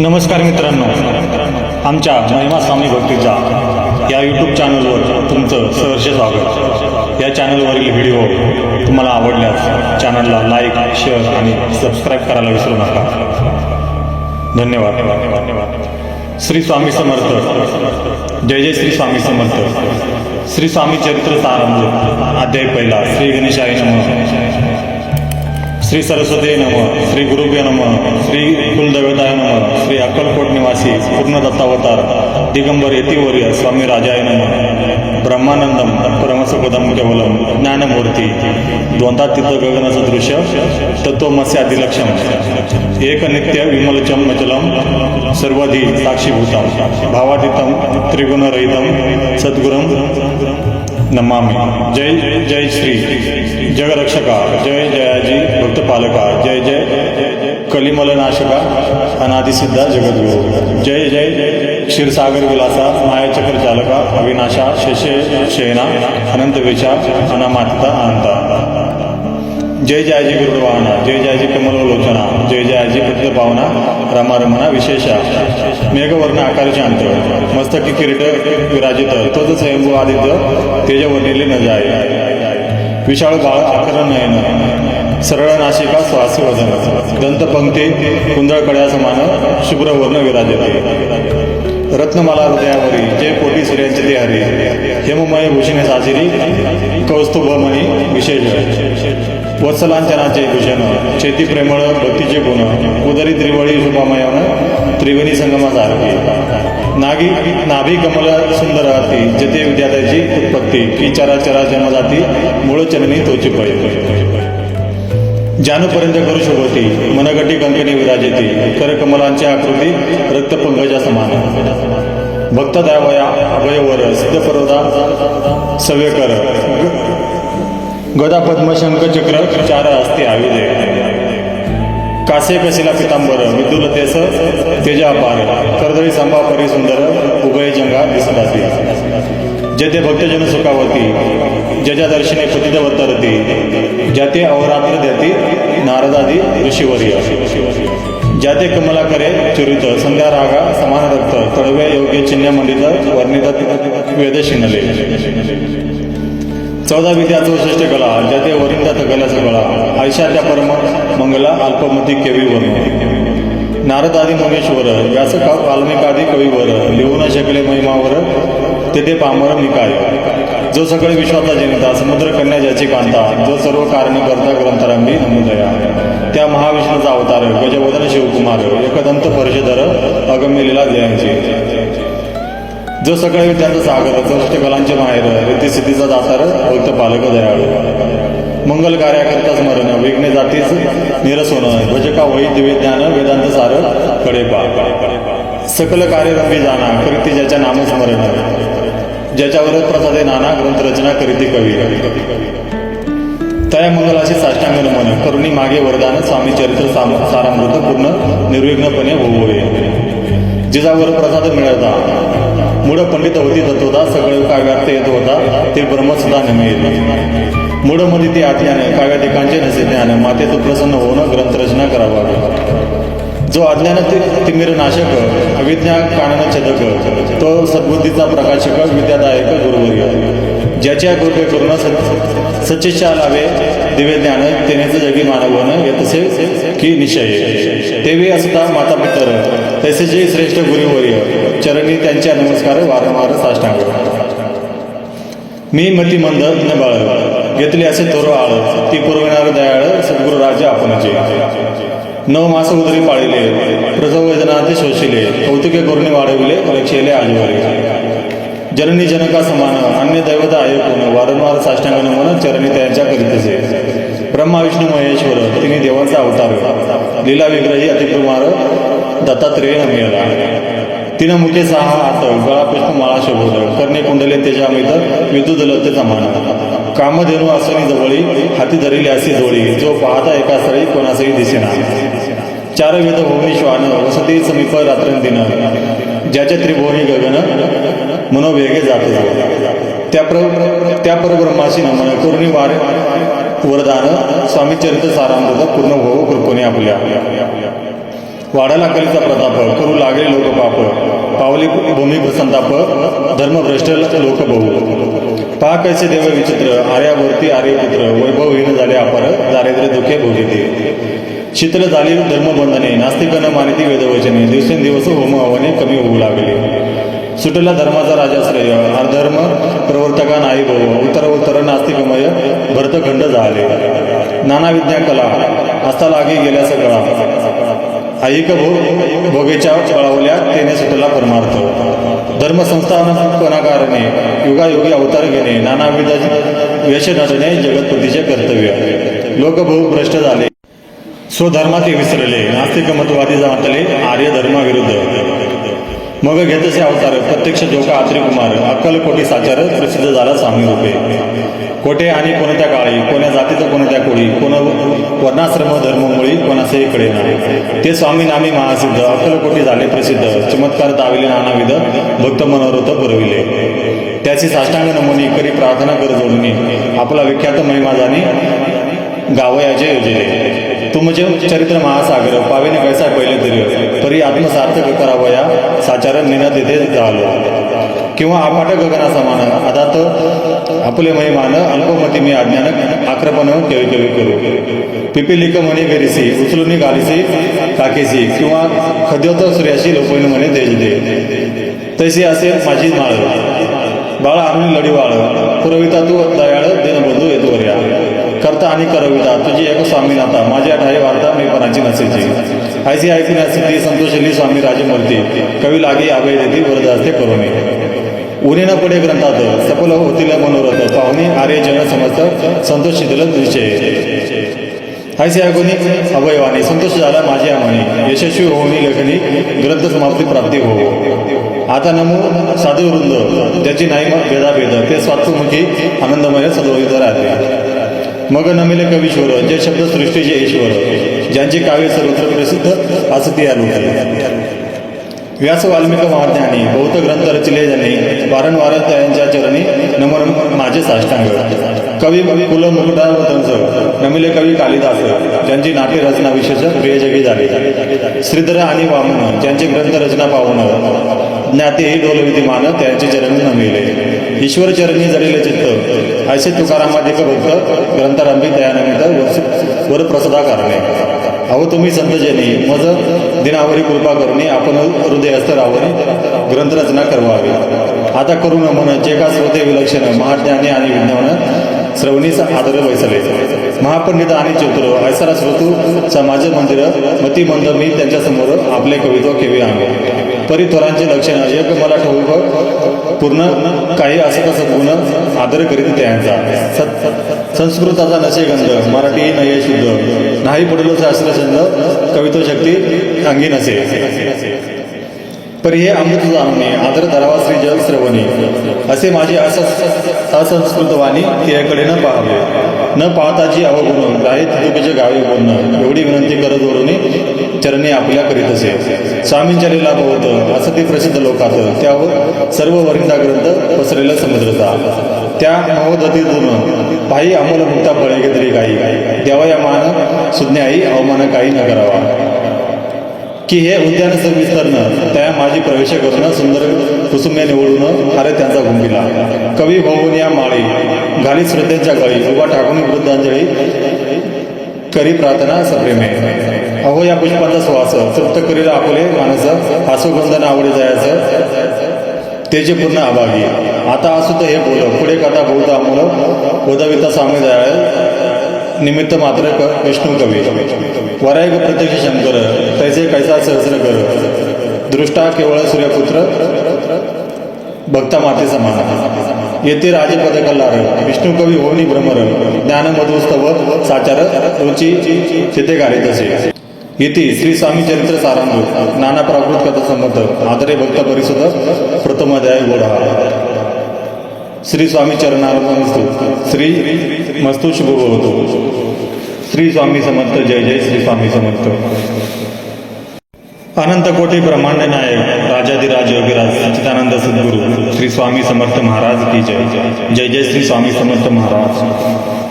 नमस्कार मित्रांनो. आमच्या महिमा स्वामी भक्तीचा या यूट्यूब चॅनलवर तुमचं सहर्ष स्वागत. या चॅनलवरील व्हिडिओ तुम्हाला आवडल्यास चॅनलला लाईक शेअर आणि सबस्क्राईब करायला विसरू नका. धन्यवाद. श्री स्वामी समर्थ. जय जय श्री स्वामी समर्थ. श्री स्वामी चरित्र सारंभ अध्याय पहिला. श्री गणेशाय नम. श्री सरस्वती नम श्री गुरुभ्य नम श्री कुलदेवताय नम श्री अक्कलकोट निवासी पूर्ण दत्तावतार दिगंबर येतिवर्य स्वामी राजाय नम। ब्रह्मानंदम परमसुखदम केवलम ज्ञानमूर्ती द्वंद्वातीत गगनसदृश्य तत्वमस्यादिलक्षम एक नित्य विमलचम मचलम सर्वधी साक्षीभूतम भावातीतम त्रिगुणरहितम सद्गुरम नमामि। जय जय श्री जगरक्षका जय जय पालका जय जय कलिमलनाशका अनादिसिद्धा जगद्गुरु। जय जय क्षीरसागर विलासा मायाचक्र चालका अविनाशा शशे शयना अनंत वेशा अनामातिता अनंता। जय जयाजी गुरुवाहना जय जयाजी कमलोलोचना जय जयाजी पावना रमारमणा विशेषा। मेघवर्ण आकारचे अंतर मस्तकी किरीट विराजित तोच स्वयंभू आदित्य तेजवर्णिले न जाय विशाळ बाळ आकरण नयन सरळ नाशिका स्वासी दंतपंक्ती कुंदळकड्या समान शुभ्रवर्ण विराजते रत्नमाला हृदयावरी जय कोटी सूर्यांचे ते हरी. हेममय भूषणे साजिरी कौस्तुभमणी विशेष. वत्सलांचनाचे भूषण चेती प्रेमळ भक्तीचे गुण उदरी त्रिवळी शुभामयन त्रिवेणी संगमासारखी नागी नाभी कमल सुंदर हाती जते विद्यालयाची उत्पत्ती की चराचरा जन्मजाती मूळ चरणी तोची पै जानूपर्यंत करू शोभती मनगटी कंकणी विराजिती करकमलांची आकृती रक्तपंकजा समान. भक्त दयावया अभयवर सिद्धपर्वता सव्यकर गदा पद्मशंख चक्र चार असते आविदे कासे कशिला पितांबर विद्युलतेस तेजा अपार कर्दळी संभा परी सुंदर उभय जंगा जे ते भक्तजन सुखावती ज्याच्या दर्शने पतित वर्तरती ज्याते अवरात्र देती नारदादी ऋषीवर्य ज्याते कमला करे चुरित संध्या रागा समान रक्त तळवे योग्य चिन्ह मंडित वर्णित वेद चौदा विद्या चौसष्ट कला ज्याते वरिंदा थकला सकळा ऐशाच्या परम मंगला अल्पमती केवी वर्ण नारदादी महेश्वर व्यास वाल्मिकादी कवीवर लिहू न शकले महिमावर तेथे पामर निकाय. जो सगळे विश्वाचा जिंकता समुद्र कन्या ज्याची कांता जो सर्व कारण करता ग्रंथारंभी नमुदया. त्या महाविष्णूचा अवतार गजवदन शिवकुमार एकदंत परिषदर अगम्यलीला जयांची जो सगळे विद्यांचा सागर चौष्ट कलांचे माहेर रिद्धिसिद्धीचा दातार भक्त पालक दयाळू. मंगल कार्याकरता स्मरण विघ्ने जातीच होणं भजका वही दिव्य ज्ञान वेदांत सारकडे पा सकल कार्य रंगी जाणा करीती ज्याच्या नामस्मरण. ज्याच्यावर प्रसादे नाना ग्रंथ रचना करीते कवी. तया मंगलाशी साष्टांग नमन. करुणी मागे वरदान स्वामी चरित्र सारामृत पूर्ण निर्विघ्नपणे होवोवे जिजावर प्रसाद मिळता मूळ पंडित होती होता सगळे काव्यार्थ येत होता ते ब्रह्म सुद्धा नमेल मूळमध्ये ती आज्ञाने काव्याधिकांचे नसे ज्ञान मातेचं प्रसन्न होऊन ग्रंथरचना करावा. जो अज्ञान ति- तिमिर नाशक अविज्ञा कानन छदक तो सद्बुद्धीचा प्रकाशक विद्यादायक गुरुवर्य. ज्याच्या कृपे करून सच- लावे दिवे ज्ञान तेनेच जगी मानवन येतसे की निश्चय तेवी असता माता पितर तसेचे श्रेष्ठ गुरुवर्य. चरणी त्यांच्या नमस्कार वारंवार साष्टांग. मी मती मंद न बाळ घेतली असे थोर आळ ती पुरविणार दयाळ सद्गुरु राजा आपणचे. नऊ मास उदरी पाळिले प्रसव शोषिले कौतुके करून वाढविले रक्षेले आजवरे. जननी जनका समान अन्य दैवता आयोगून वारंवार साष्टांग नमन चरणी त्यांच्या करीतसे. ब्रह्मा विष्णू महेश्वर तिने देवाचा अवतार. लीला विग्रही अतिकुमार दत्तात्रेय मिळाला तिनं मुखे सहा हात गळा पुष्प माळा शोभवलं कर्णे कुंडले तेजामित विद्युत लते समान. कामधेनू असणी जवळी हाती धरिली असे जोळी जो पाहता एका स्थळी कोणासही दिसेना. चार वेद भूमी श्वान वसती समीप रात्रंदिन. ज्याच्या त्रिभुवनी गगन मनोवेगे जाते. त्या प्र त्या परब्रह्माशी नमन. करुणी वार वरदान स्वामी चरित्र सारामृत पूर्ण होऊ कृपणे आपल्या. वाढायला कलीचा प्रताप करू लागले लोक पाप पावली भूमी प्रसंताप धर्मभ्रष्ट लोक बहु पहा कैसे देव विचित्र आर्यावरती आर्यपुत्र वैभवहीन झाले अपार दारिद्र्य दुखे भोगिते. शीतल झाली धर्मबंधने नास्तिकन मानिती वेदवचने दिवसेंदिवस होम हवने कमी होऊ लागले. सुटला धर्माचा राजाश्रय अधर्म प्रवर्तका नाही भव उत्तर उत्तर नास्तिकमय भरतखंड झाले. नाना विज्ञा कला असता लागे गेल्या सगळा. ऐक भो भोगेच्या चळवल्या तेने सुटला परमार्थ. धर्मसंस्थापनाकारणे युगायुगी अवतार घेणे नानाविध वेश नटणे जगतपतीचे कर्तव्य. लोक भ्रष्ट झाले. स्वधर्मात विसरले. नास्तिक मतवादी जाणतले आर्य धर्माविरुद्ध मग घेतसे अवतार प्रत्यक्ष जोका आत्री कुमार अक्कलकोटी साचार प्रसिद्ध झाला स्वामी रूपे कोठे आणि कोणत्या काळी कोण्या जातीचं कोणत्या कोळी कोण वर्णाश्रम धर्ममुळी कोणासही कळे नाही. ते स्वामी नामी महासिद्ध अक्कल झाले प्रसिद्ध चमत्कार दाविले नानाविध भक्त मनोरथ पुरविले. त्याची साष्टांग नमुनी करी प्रार्थना कर जोडणी. आपला विख्यात महिमा जाणी गावयाचे योजले तुमचे चरित्र महासागर पावेने कैसा पहिले तरी आत्मसार्थक करावया साचारण निना तिथे झालो. किंवा आपाट गगना समान अदात आपले महिमान अल्पमती मी अज्ञान आक्रमण केवी केवी करू पिपिलिक म्हणे गरीसी उचलून गालिसी काकेसी किंवा खद्योत सूर्याशी लोपण म्हणे देज दे तशी असेल माझी माळ. बाळा आणून लढीवाळ. पुरविता तू दयाळ दिनबंधू येतो वर्या करता आणि करविता तुझी एक स्वामीनाथा माझ्या ठाई वार्ता मी पणाची नसेची ऐसी ऐकण्यासाठी संतोषली स्वामी राजमूर्ती कवी लागे अभय देती वरदास्ते करोने उणे न पडे ग्रंथात सफल होतील मनोरथ. पाहुणे आर्य जन समस्त संतोष दिल दृश्य ऐसे ऐकून अवयवाने संतोष झाला माझी आम्हाने. यशस्वी होऊनी लेखनी ग्रंथ समाप्ती प्राप्ती हो. आता नमो साधू वृंद त्याची नाही मग भेदाभेद. ते स्वात्ममुखी आनंदमय सदोहित राहते. मग नमिले कवीश्वर जे शब्द सृष्टीचे ईश्वर ज्यांचे काव्य सर्वत्र प्रसिद्ध असती आलो व्यास वाल्मिक महाज्ञानी बौद्ध ग्रंथ रचले ज्यांनी वारंवार त्यांच्या चरणी नमर माझे साष्टांग. कवी कुल मुकुटावतंच नमिले कवी कालिदास ज्यांची नाट्य रचना विशेष प्रियजगी झाली. श्रीधर आणि वामन ज्यांची ग्रंथ रचना पाहून ज्ञाते ही डोलविधी मान त्यांचे चरण नमिले. ईश्वरचरणी चरणी चित्त. असे तुकारामाधिक भक्त ग्रंथारंभी दयानंद वर वरप्रसदा करणे अहो तुम्ही संतजनी मज दिनावरी कृपा करणे आपण हृदयस्थ राहून ग्रंथरचना करवावी. आता करू नमन जे का श्रोते विलक्षण महाज्ञानी आणि विज्ञान श्रवणीस आदर बैसले. महापंडित आणि चित्र ऐसरा श्रोतू समाज मंदिर मती मंद मी त्यांच्यासमोर आपले कवित्व केवी आम्ही परित्वरांचे लक्षण एक मला ठाऊक पूर्ण काही असं कसं पूर्ण आदर करीत त्यांचा. सत संस्कृताचा नशे गंध मराठी नये शुद्ध. नाही पडलो शास्त्रछंद कविता शक्ती अंगी नसे. परी हे अमृत जाणणे आदर धरावा श्री जल श्रवणे. असे माझे असंस्कृत वाणी तिच्याकडे न पाहावे. न पाहताची अवगुण गायत तुकेचे गावी बोलणं एवढी विनंती करत ओढून चरणे आपल्या करीत असे. स्वामींच्या लीला होत असं ते प्रसिद्ध लोकात त्यावर सर्व वरिंदा ग्रंथ पसरलेला समुद्रता. त्या महोदतीतून भाई अमोल मुक्ता फळे तरी काही देवाया मान सुज्ञाई अवमान काही न करावा. की हे उद्यान विस्तारणं त्या माझी प्रवेश करणं सुंदर कुसुम्या निवडून अरे त्यांचा घुंबिला कवी होऊन या माळी. घाली श्रद्धेच्या गळी उभा ठाकून वृद्धांजली. करी प्रार्थना सप्रेमे. अहो या पुष्पांचा श्वास तृप्त करील आपले मानस आसोगंधन आवडी जायचं. त्याचे पूर्ण अभागी. आता असू तर हे बोल. पुढे कथा बोलता आम्हाला उदविता स्वामी जाय निमित्त मात्र विष्णू कवी. वरायक प्रत्यक्ष शंकर तैसे कैसा सहस्र कर? दृष्टा केवळ सूर्यपुत्र भक्ता माते समान। येथे राजपद कल्लार विष्णू कवी होनी भ्रमर ज्ञान मधुस्तव साचार रुची चिते गाडीत असे। इति श्री स्वामी चरित्र सारांग नाना प्राकृत कथा संबंध आदरे भक्त परिषद प्रथम अध्याय गोढा श्री स्वामी चरणार श्री मस्तु शुभ होतो श्री स्वामी समर्थ जय जय श्री स्वामी समर्थ. अनंत कोटी ब्रह्मांड नायक राजाधिराज योगीराज सच्चिदानंद सद्गुरु श्री स्वामी समर्थ महाराज की जय. जय जय श्री स्वामी समर्थ महाराज.